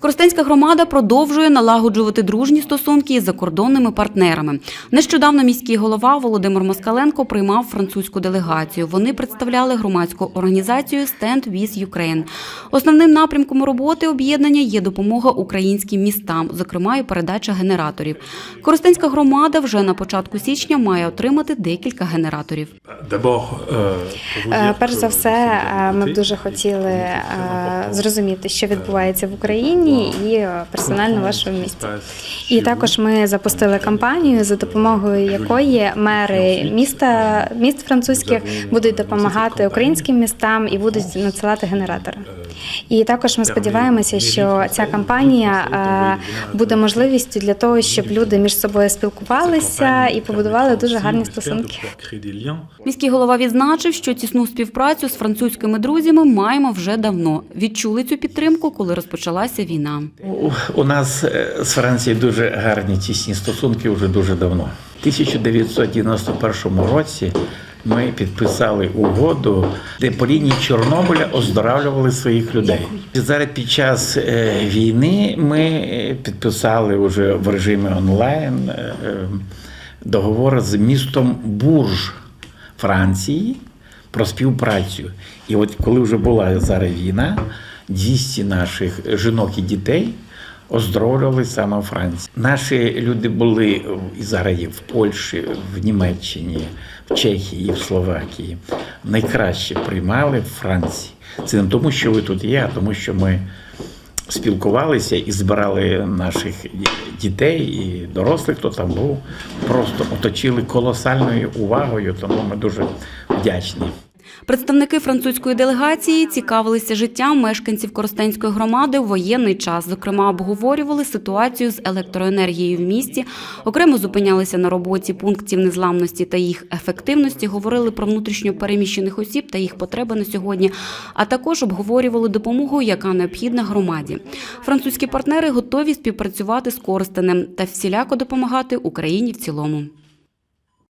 Коростенська громада продовжує налагоджувати дружні стосунки із закордонними партнерами. Нещодавно міський голова Володимир Москаленко приймав французьку делегацію. Вони представляли громадську організацію Stand with Ukraine. Основним напрямком роботи об'єднання є допомога українським містам, зокрема і передача генераторів. Коростенська громада вже на початку січня має отримати декілька генераторів. Е, Перш за все, е, ми б дуже хотіли е, зрозуміти, що відбувається в Україні і е, персонально в вашому місті. І також ми запустили кампанію, за допомогою якої мери міста міст французьких будуть допомагати українським містам і будуть надсилати генератори. І також ми сподіваємося, що ця кампанія буде можливістю для того, щоб люди між собою спілкувалися і побудували дуже гарні стосунки. Міський голова відзначив, що тісну співпрацю з французькими друзями маємо вже давно. Відчули цю підтримку, коли розпочалася війна. У- У нас е, з Францією дуже гарні тісні стосунки вже дуже давно. У 1991 році ми підписали угоду, де по лінії Чорнобиля оздоравлювали своїх людей. І зараз під час е, війни ми е, підписали вже в режимі онлайн е, договор з містом Бурж Франції про співпрацю. І от коли вже була зараз війна, 200 наших жінок і дітей оздоровлювали саме у Франції. Наші люди були і зараз в Польщі, в Німеччині, в Чехії, в Словакії. Найкраще приймали в Франції. Це не тому, що ви тут є, а тому, що ми спілкувалися і збирали наших дітей і дорослих, хто там був, просто оточили колосальною увагою, тому ми дуже вдячні. Представники французької делегації цікавилися життям мешканців Коростенської громади в воєнний час. Зокрема, обговорювали ситуацію з електроенергією в місті, окремо зупинялися на роботі пунктів незламності та їх ефективності, говорили про внутрішньо переміщених осіб та їх потреби на сьогодні, а також обговорювали допомогу, яка необхідна громаді. Французькі партнери готові співпрацювати з Коростенем та всіляко допомагати Україні в цілому.